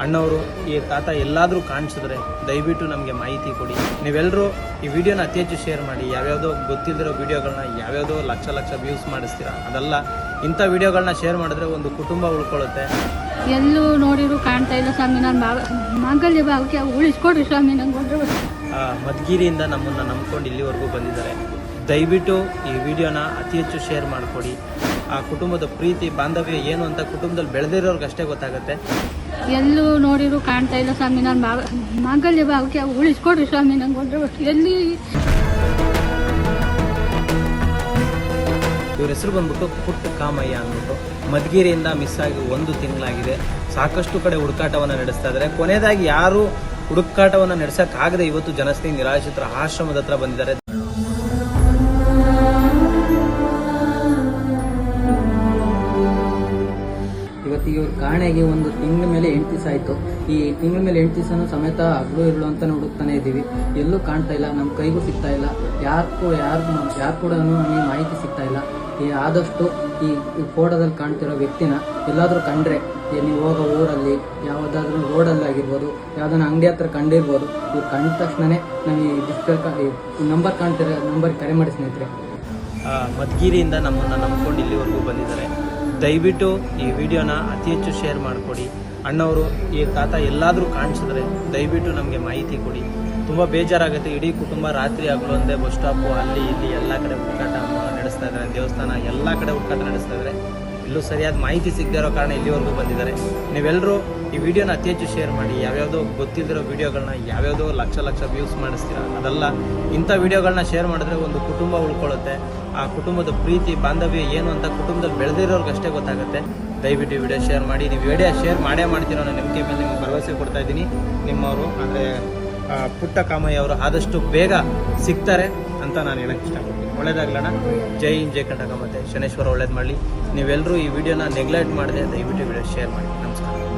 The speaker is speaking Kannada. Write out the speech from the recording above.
ಅಣ್ಣವರು ಈ ತಾತ ಎಲ್ಲಾದರೂ ಕಾಣಿಸಿದ್ರೆ ದಯವಿಟ್ಟು ನಮಗೆ ಮಾಹಿತಿ ಕೊಡಿ. ನೀವೆಲ್ಲರೂ ಈ ವಿಡಿಯೋನ ಅತಿ ಹೆಚ್ಚು ಶೇರ್ ಮಾಡಿ ಯಾವ್ಯಾವುದೋ ಗೊತ್ತಿಲ್ಲದಿರೋ ವಿಡಿಯೋಗಳನ್ನ ಯಾವ್ಯಾವುದೋ ಲಕ್ಷ ಲಕ್ಷ ವ್ಯೂಸ್ ಮಾಡಿಸ್ತೀರಾ? ಅದೆಲ್ಲ ಇಂಥ ವಿಡಿಯೋಗಳನ್ನ ಶೇರ್ ಮಾಡಿದ್ರೆ ಒಂದು ಕುಟುಂಬ ಉಳ್ಕೊಳ್ಳುತ್ತೆ. ಎಲ್ಲೂ ನೋಡಿರು ಕಾಣ್ತಾ ಇಲ್ಲ ಸ್ವಾಮಿ ನಾನು ಮಾಂಗಲ್ಯ ಭಾವಕ್ಕೆ ಉಳಿಸ್ಕೊಡ್ರಿ ಸ್ವಾಮಿ ನಂಗೆ ಮಧುಗಿರಿಯಿಂದ ನಮ್ಮನ್ನು ನಂಬ್ಕೊಂಡು ಇಲ್ಲಿವರೆಗೂ ಬಂದಿದ್ದಾರೆ. ದಯವಿಟ್ಟು ಈ ವಿಡಿಯೋನ ಅತಿ ಹೆಚ್ಚು ಶೇರ್ ಮಾಡಿಕೊಡಿ. ಆ ಕುಟುಂಬದ ಪ್ರೀತಿ ಬಾಂಧವ್ಯ ಏನು ಅಂತ ಕುಟುಂಬದಲ್ಲಿ ಬೆಳೆದಿರೋರ್ಗೆ ಅಷ್ಟೇ ಗೊತ್ತಾಗುತ್ತೆ. ಎಲ್ಲೂ ನೋಡಿದ್ರು ಕಾಣ್ತಾ ಇಲ್ಲ ಸ್ವಾಮಿ. ನಾನು ಮಾಂಗಲ್ಯ ಭಾವಕ್ಕೆ ಉಳಿಸ್ಕೊಡ್ರಿ ಸ್ವಾಮಿ ನಂಗೆ ಎಲ್ಲಿ ಇವ್ರ ಹೆಸರು ಬಂದ್ಬಿಟ್ಟು ಪುಟ್ಟ ಕಾಮಯ್ಯ ಅಂದ್ಬಿಟ್ಟು ಮಧುಗಿರಿಯಿಂದ ಮಿಸ್ ಆಗಿ ಒಂದು ತಿಂಗಳಾಗಿದೆ. ಸಾಕಷ್ಟು ಕಡೆ ಹುಡುಕಾಟವನ್ನು ನಡೆಸ್ತಾ ಇದ್ದಾರೆ ಕೊನೆಯದಾಗಿ ಯಾರು ಹುಡುಕಾಟವನ್ನು ನಡೆಸಕ್ಕಾಗದೆ ಇವತ್ತು ಜನಸ್ನೇಹಿ ನಿರಾಶಿತರ ಆಶ್ರಮದ ಹತ್ರ ಬಂದಿದ್ದಾರೆ. ಕಾಣೆಗೆ ಒಂದು ತಿಂಗಳ ಮೇಲೆ ಎಂಟು ದಿವಸ ಆಯಿತು ಈ ತಿಂಗಳ ಮೇಲೆ ಎಂಟು ದಿವಸನೂ ಸಮೇತ ಹಗ್ಲು ಇರಲು ಅಂತ ಹುಡುಕ್ತಾನೆ ಇದ್ದೀವಿ. ಎಲ್ಲೂ ಕಾಣ್ತಾ ಇಲ್ಲ, ನಮ್ಮ ಕೈಗೂ ಸಿಗ್ತಾ ಇಲ್ಲ. ಯಾರಿಗೂ ಯಾರು ಯಾರು ಕೂಡ ನಮಗೆ ಮಾಹಿತಿ ಸಿಗ್ತಾ ಇಲ್ಲ. ಈ ಆದಷ್ಟು ಈ ಫೋಟೋದಲ್ಲಿ ಕಾಣ್ತಿರೋ ವ್ಯಕ್ತಿನ ಎಲ್ಲಾದರೂ ಕಂಡ್ರೆ ನೀವು ಹೋಗೋ ಊರಲ್ಲಿ, ಯಾವುದಾದ್ರೂ ರೋಡಲ್ಲಿ ಆಗಿರ್ಬೋದು ಯಾವುದಾದ್ರು ಅಂಗಡಿ ಹತ್ರ ಕಂಡಿರ್ಬೋದು, ಇವ್ರು ಕಂಡ ತಕ್ಷಣನೇ ನಮಗೆ ಡಿಸ್ಕಲ್ ನಂಬರ್ ಕಾಣ್ತಿರೋ, ನಂಬರ್ ಕರೆ ಮಾಡಿ ಸ್ನೇಹಿತರೆ. ಮಧುಗಿರಿಯಿಂದ ನಮ್ಮನ್ನು ನಂಬ್ಕೊಂಡು ಇಲ್ಲಿವರೆಗೂ ಬಂದಿದ್ದಾರೆ. ದಯವಿಟ್ಟು ಈ ವಿಡಿಯೋನ ಅತಿ ಹೆಚ್ಚು ಶೇರ್ ಮಾಡಿಕೊಡಿ. ಅಣ್ಣವರು, ಈ ತಾತ ಎಲ್ಲಾದರೂ ಕಾಣಿಸಿದ್ರೆ ದಯವಿಟ್ಟು ನಮಗೆ ಮಾಹಿತಿ ಕೊಡಿ. ತುಂಬ ಬೇಜಾರಾಗುತ್ತೆ. ಇಡೀ ಕುಟುಂಬ ರಾತ್ರಿ ಆಗಲು ಒಂದೇ ಬಸ್ ಸ್ಟಾಪು ಅಲ್ಲಿ ಇಲ್ಲಿ ಎಲ್ಲ ಕಡೆ ಹುಡುಕಾಟ ನಡೆಸ್ತಾ ಇದ್ದಾರೆ ದೇವಸ್ಥಾನ ಎಲ್ಲ ಕಡೆ ಹುಡುಕಾಟ ನಡೆಸ್ತಾ ಇದ್ದಾರೆ ಇಲ್ಲೂ ಸರಿಯಾದ ಮಾಹಿತಿ ಸಿಗದೇ ಇರೋ ಕಾರಣ ಇಲ್ಲಿವರೆಗೂ ಬಂದಿದ್ದಾರೆ. ನೀವೆಲ್ಲರೂ ಈ ವಿಡಿಯೋನ ಅತಿ ಹೆಚ್ಚು ಶೇರ್ ಮಾಡಿ, ಯಾವ್ಯಾವುದೋ ಗೊತ್ತಿಲ್ಲದಿರೋ ವಿಡಿಯೋಗಳನ್ನ ಯಾವ್ಯಾವುದೋ ಲಕ್ಷ ಲಕ್ಷ ವ್ಯೂಸ್ ಮಾಡಿಸ್ತೀರಾ ಅದೆಲ್ಲ ಇಂಥ ವಿಡಿಯೋಗಳನ್ನ ಶೇರ್ ಮಾಡಿದ್ರೆ ಒಂದು ಕುಟುಂಬ ಉಳ್ಕೊಳ್ಳುತ್ತೆ. ಆ ಕುಟುಂಬದ ಪ್ರೀತಿ, ಬಾಂಧವ್ಯ ಏನು ಅಂತ ಕುಟುಂಬದಲ್ಲಿ ಬೆಳೆದಿರೋರ್ಗಷ್ಟೇ ಗೊತ್ತಾಗುತ್ತೆ. ದಯವಿಟ್ಟು ವಿಡಿಯೋ ಶೇರ್ ಮಾಡಿ, ನೀವು ವಿಡಿಯೋ ಶೇರ್ ಮಾಡೇ ಮಾಡ್ತೀರೋ ಅನ್ನೋ ನಂಬಿಕೆ ಮೇಲೆ ನಿಮ್ಗೆ ಭರವಸೆ ಕೊಡ್ತಾ ಇದ್ದೀನಿ. ನಿಮ್ಮವರು, ಅಂದರೆ ಪುಟ್ಟ ಕಾಮಯ್ಯ ಅವರು ಆದಷ್ಟು ಬೇಗ ಸಿಗ್ತಾರೆ. ಅಂತ ನಾನು ಹೇಳಕ್ಕೆ ಇಷ್ಟಪಡ್ತೀನಿ. ಒಳ್ಳೇದಾಗ್ಲಣ್ಣ ಜೈ ಹಿಂದ್, ಜೈ ಕರ್ನಾಟಕ ಮತ್ತೆ ಶನೇಶ್ವರ ಒಳ್ಳೇದು ಮಾಡಲಿ. ನೀವೆಲ್ಲರೂ ಈ ವಿಡಿಯೋನ ನೆಗ್ಲೆಕ್ಟ್ ಮಾಡದೆ ದಯವಿಟ್ಟು ವಿಡಿಯೋ ಶೇರ್ ಮಾಡಿ. ನಮಸ್ಕಾರ.